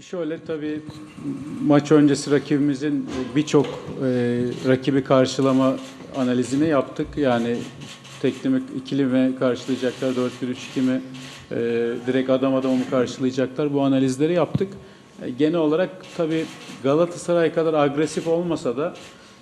Şöyle tabii maç öncesi rakibimizin birçok e, rakibi karşılama analizini yaptık. Yani tekli mi, ikili mi karşılayacaklar, 4-1-3-2 mi, e, direkt adam adama mı karşılayacaklar bu analizleri yaptık. E, genel olarak tabii Galatasaray kadar agresif olmasa da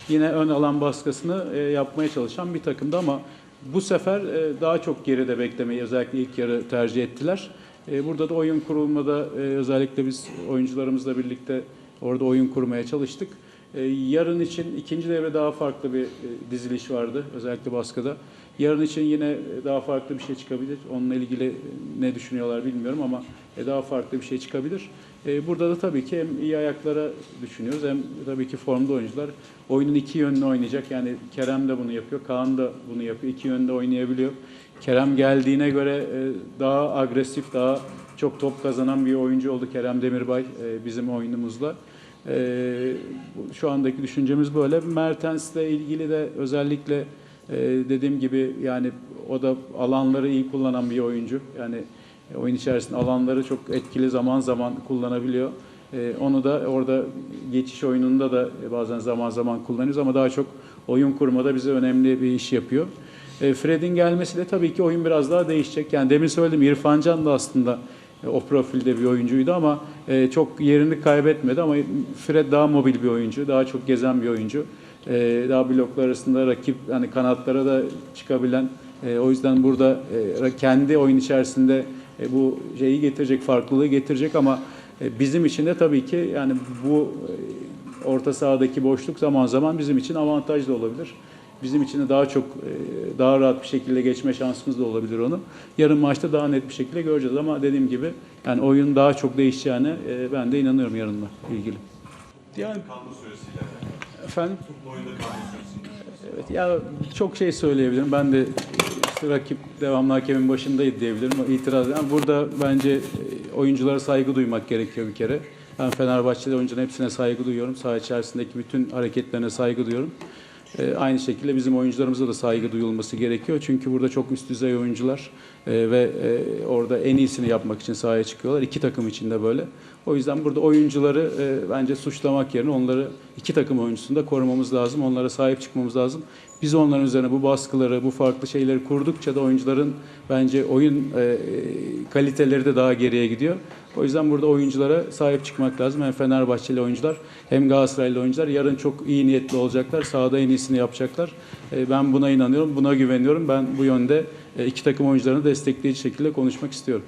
yine ön alan baskısını e, yapmaya çalışan bir takımdı ama bu sefer e, daha çok geride beklemeyi özellikle ilk yarı tercih ettiler. E, Burada da oyun kurulmada e, özellikle biz oyuncularımızla birlikte orada oyun kurmaya çalıştık. E, Yarın için ikinci devre daha farklı bir e, diziliş vardı özellikle baskıda. Yarın için yine e, daha farklı bir şey çıkabilir. Onunla ilgili e, ne düşünüyorlar bilmiyorum ama daha farklı bir şey çıkabilir. Burada da tabii ki hem iyi ayaklara düşünüyoruz hem tabii ki formda oyuncular. Oyunun iki yönlü oynayacak. Yani Kerem de bunu yapıyor, Kaan da bunu yapıyor. İki yönde oynayabiliyor. Kerem geldiğine göre daha agresif, daha çok top kazanan bir oyuncu oldu Kerem Demirbay bizim oyunumuzla. E, Şu andaki düşüncemiz böyle. Mertens'le ilgili de özellikle e, dediğim gibi yani o da alanları iyi kullanan bir oyuncu. Yani oyun içerisinde alanları çok etkili zaman zaman kullanabiliyor. E, Onu da orada geçiş oyununda da bazen zaman zaman kullanıyoruz ama daha çok oyun kurmada bize önemli bir iş yapıyor. E, Fred'in gelmesiyle tabii ki oyun biraz daha değişecek. Yani demin söyledim İrfan Can da aslında o profilde bir oyuncuydu ama e, çok yerini kaybetmedi ama Fred daha mobil bir oyuncu, daha çok gezen bir oyuncu. E, Daha bloklar arasında rakip hani kanatlara da çıkabilen e, o yüzden burada e, kendi oyun içerisinde e, bu şeyi getirecek, farklılığı getirecek ama e, bizim için de tabii ki yani bu e, orta sahadaki boşluk zaman zaman bizim için avantaj da olabilir. Bizim için de daha çok e, daha rahat bir şekilde geçme şansımız da olabilir onu. Yarın maçta daha net bir şekilde göreceğiz ama dediğim gibi yani oyun daha çok değişeceğine e, ben de inanıyorum yarınla ilgili. Yani Kadro süresiyle. efendim Futbol oyunda kadro süresi. Evet ya çok şey söyleyebilirim. Ben de işte rakip devamlı hakemin başındaydı diyebilirim. O itiraz yani burada bence e, oyunculara saygı duymak gerekiyor bir kere. Ben Fenerbahçe'de oyuncuların hepsine saygı duyuyorum. Saha içerisindeki bütün hareketlerine saygı duyuyorum. E, aynı şekilde bizim oyuncularımıza da saygı duyulması gerekiyor. Çünkü burada çok üst düzey oyuncular e, ve e, orada en iyisini yapmak için sahaya çıkıyorlar. İki takım için de böyle. O yüzden burada oyuncuları e, bence suçlamak yerine onları iki takım oyuncusunu da korumamız lazım. Onlara sahip çıkmamız lazım. Biz onların üzerine bu baskıları, bu farklı şeyleri kurdukça da oyuncuların bence oyun e, kaliteleri de daha geriye gidiyor. O yüzden burada oyunculara sahip çıkmak lazım. Hem Fenerbahçeli oyuncular hem Galatasaraylı oyuncular yarın çok iyi niyetli olacaklar. Sahada en iyisini yapacaklar. E, ben buna inanıyorum, buna güveniyorum. Ben bu yönde e, iki takım oyuncularını destekleyici şekilde konuşmak istiyorum.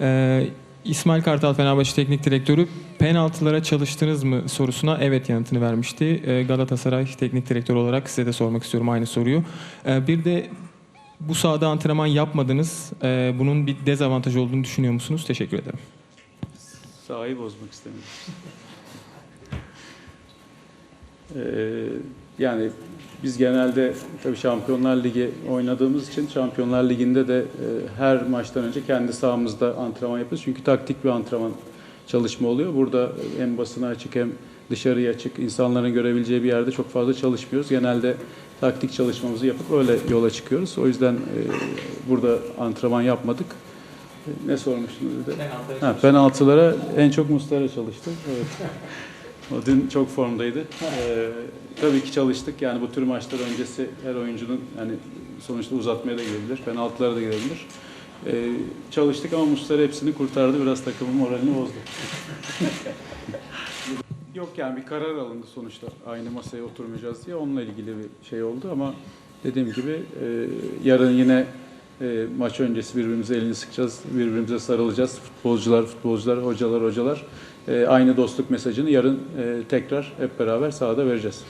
Ee, İsmail Kartal Fenerbahçe Teknik Direktörü penaltılara çalıştınız mı sorusuna evet yanıtını vermişti. Ee, Galatasaray Teknik Direktörü olarak size de sormak istiyorum aynı soruyu. Ee, bir de bu sahada antrenman yapmadınız. Ee, bunun bir dezavantaj olduğunu düşünüyor musunuz? Teşekkür ederim. Sahayı bozmak istemiyorum. Ee, yani biz genelde tabii Şampiyonlar Ligi oynadığımız için Şampiyonlar Ligi'nde de e, her maçtan önce kendi sahamızda antrenman yapıyoruz. Çünkü taktik bir antrenman çalışma oluyor. Burada hem basına açık hem dışarıya açık insanların görebileceği bir yerde çok fazla çalışmıyoruz. Genelde taktik çalışmamızı yapıp öyle yola çıkıyoruz. O yüzden e, burada antrenman yapmadık. E, Ne sormuştunuz bir de? Ha, penaltılara en çok Mustara çalıştı. Evet. Dün çok formdaydı. Ee, tabii ki çalıştık. Yani bu tür maçlar öncesi her oyuncunun yani sonuçta uzatmaya da gidebilir, penaltılara da gidebilir. Ee, çalıştık ama Mustara hepsini kurtardı. Biraz takımın moralini bozdu. Yok yani bir karar alındı sonuçta. Aynı masaya oturmayacağız diye. Onunla ilgili bir şey oldu ama dediğim gibi e, yarın yine e, maç öncesi birbirimize elini sıkacağız, birbirimize sarılacağız. Futbolcular, futbolcular, hocalar, hocalar. E, aynı dostluk mesajını yarın e, tekrar hep beraber sahada vereceğiz.